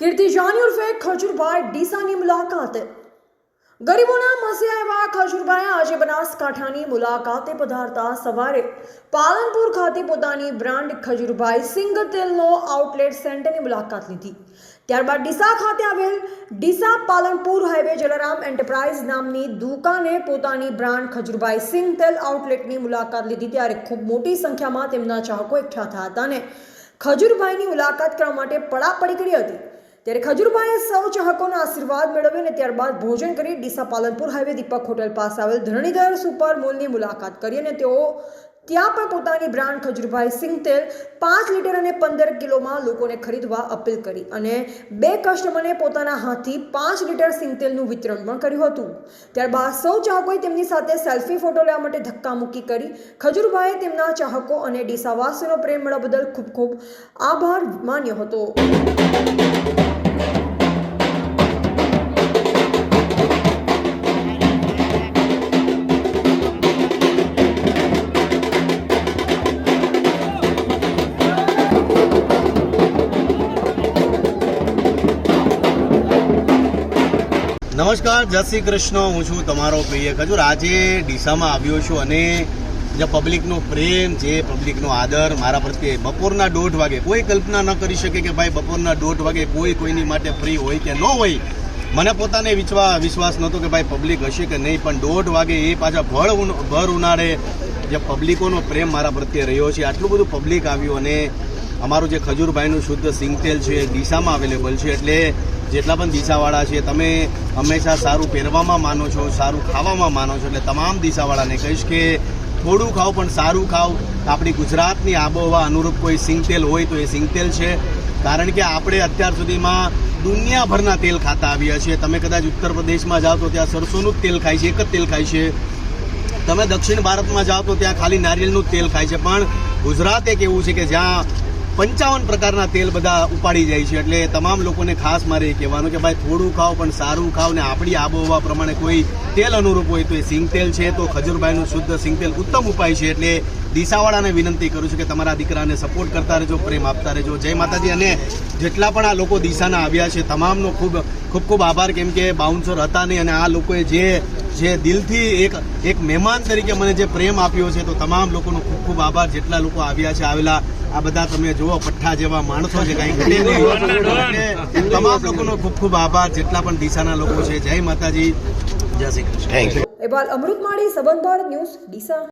કીર્તિ જાની ઉર્ફે ખજુરભાઈ ડીસાની મુલાકાતે. ગરીબોના મસીહા એવા ખજુરભાઈ આજે બનાસકાંઠાની મુલાકાતે પધારતા સવારે. પાલનપુર ખાતે પોતાની બ્રાન્ડ ખજુરભાઈ સિંગ તેલનો આઉટલેટ સેન્ટરની મુલાકાત લીધી. ત્યારબાદ ડીસા ખાતે આવેલ ડીસા પાલનપુર હાઈવે જલારામ એન્ટરપ્રાઇઝ નામની દુકાને પોતાની બ્રાન્ડ ખજૂરભાઈ સિંગ તેલ આઉટલેટની મુલાકાત લીધી. ત્યારે ખૂબ મોટી સંખ્યામાં તેમના ચાહકો એકઠા થયા હતા અને ખજૂરભાઈની મુલાકાત કરવા માટે પડાપડી કરી હતી. ત્યારે ખજુરભાઈએ સૌ ચાહકોના આશીર્વાદ મેળવ્યો અને ત્યારબાદ ભોજન કરી ડીસા પાલનપુર હાઈવે દીપક હોટેલ પાસે આવેલ ધરણીધર સુપર મોલની મુલાકાત કરી અને તેઓ ત્યાં પણ પોતાની બ્રાન્ડ ખજૂરભાઈ સિંગ તેલ પાંચ લીટર અને પંદર કિલોમાં લોકોને ખરીદવા અપીલ કરી અને બે કસ્ટમરને પોતાના હાથથી પાંચ લીટર સિંગ તેલનું વિતરણ પણ કર્યું હતું. ત્યારબાદ સૌ ચાહકોએ તેમની સાથે સેલ્ફી ફોટો લેવા માટે ધક્કામુક્કી કરી. ખજુરભાઈએ તેમના ચાહકો અને ડીસાવાસીનો પ્રેમ મળવા બદલ ખૂબ ખૂબ આભાર માન્યો હતો. નમસ્કાર, જય શ્રી કૃષ્ણ. હું છું તમારો પ્રિય ખજૂર. આજે ડીસામાં આવ્યો છું અને જે પબ્લિકનો પ્રેમ, જે પબ્લિકનો આદર મારા પ્રત્યે બપોરના દોઢ વાગે, કોઈ કલ્પના ન કરી શકે કે ભાઈ બપોરના દોઢ વાગે કોઈ કોઈની માટે ફ્રી હોય કે ન હોય. મને પોતાને વિશ્વા વિશ્વાસ નહોતો કે ભાઈ પબ્લિક હશે કે નહીં, પણ દોઢ વાગે એ પાછા ભળ ભર ઉનાળે જે પબ્લિકોનો પ્રેમ મારા પ્રત્યે રહ્યો છે. આટલું બધું પબ્લિક આવ્યું અને અમારું જે ખજૂરભાઈનું શુદ્ધ સિંગતેલ છે એ ડીસામાં અવેલેબલ છે. એટલે જેટલા પણ દિશાવાળા છે, તમે હંમેશા સારું પહેરવામાં માનો છો, સારું ખાવામાં માનો છો, એટલે તમામ દિશાવાળાને કહીશ કે થોડું ખાઓ પણ સારું ખાઓ આપણી ગુજરાતની આબોહવા અનુરૂપ કોઈ સિંગતેલ હોય તો એ સિંગતેલ છે. કારણ કે આપણે અત્યાર સુધીમાં દુનિયાભરના તેલ ખાતા આવ્યા છીએ. તમે કદાચ ઉત્તર પ્રદેશમાં જાઓ તો ત્યાં સરસોનું જ તેલ ખાય છે, એક જ તેલ ખાય છે. તમે દક્ષિણ ભારતમાં જાઓ તો ત્યાં ખાલી નારિયેળનું જ તેલ ખાય છે. પણ ગુજરાત એક એવું છે કે જ્યાં પંચાવન પ્રકારના તેલ બધા ઉપાડી જાય છે. એટલે તમામ લોકોને ખાસ મારે એ કહેવાનું કે ભાઈ, થોડું ખાઓ પણ સારું ખાઓ ને આપણી આબોહવા પ્રમાણે કોઈ તેલ અનુરૂપ હોય તો એ સિંગ તેલ છે તો ખજૂરભાઈનું શુદ્ધ સિંગ તેલ ઉત્તમ ઉપાય છે. એટલે દિશાવાળાને વિનંતી કરું છું કે તમારા દીકરાને સપોર્ટ કરતા રહેજો, પ્રેમ આપતા રહેજો. જય માતાજી. અને જેટલા પણ આ લોકો દિશાના આવ્યા છે, તમામનો ખૂબ ખૂબ ખૂબ આભાર. કેમ કે બાઉન્સર હતા નહીં અને આ લોકોએ જે જે દિલથી એક એક મહેમાન તરીકે મને જે પ્રેમ આપ્યો છે, તો તમામ લોકોનો ખૂબ ખૂબ આભાર. જેટલા લોકો આવ્યા છે, આવેલા આ બધા તમે જુઓ પઠ્ઠા જેવા માણસો છે કાંઈ ઘટે નહીં. તમામ લોકોનો ખૂબ ખૂબ આભાર જેટલા પણ દિશાના લોકો છે. જય માતાજી. જય શ્રી કૃષ્ણ. એબાલ અમૃતમાળી સંબંધ ન્યૂઝ ડીસા.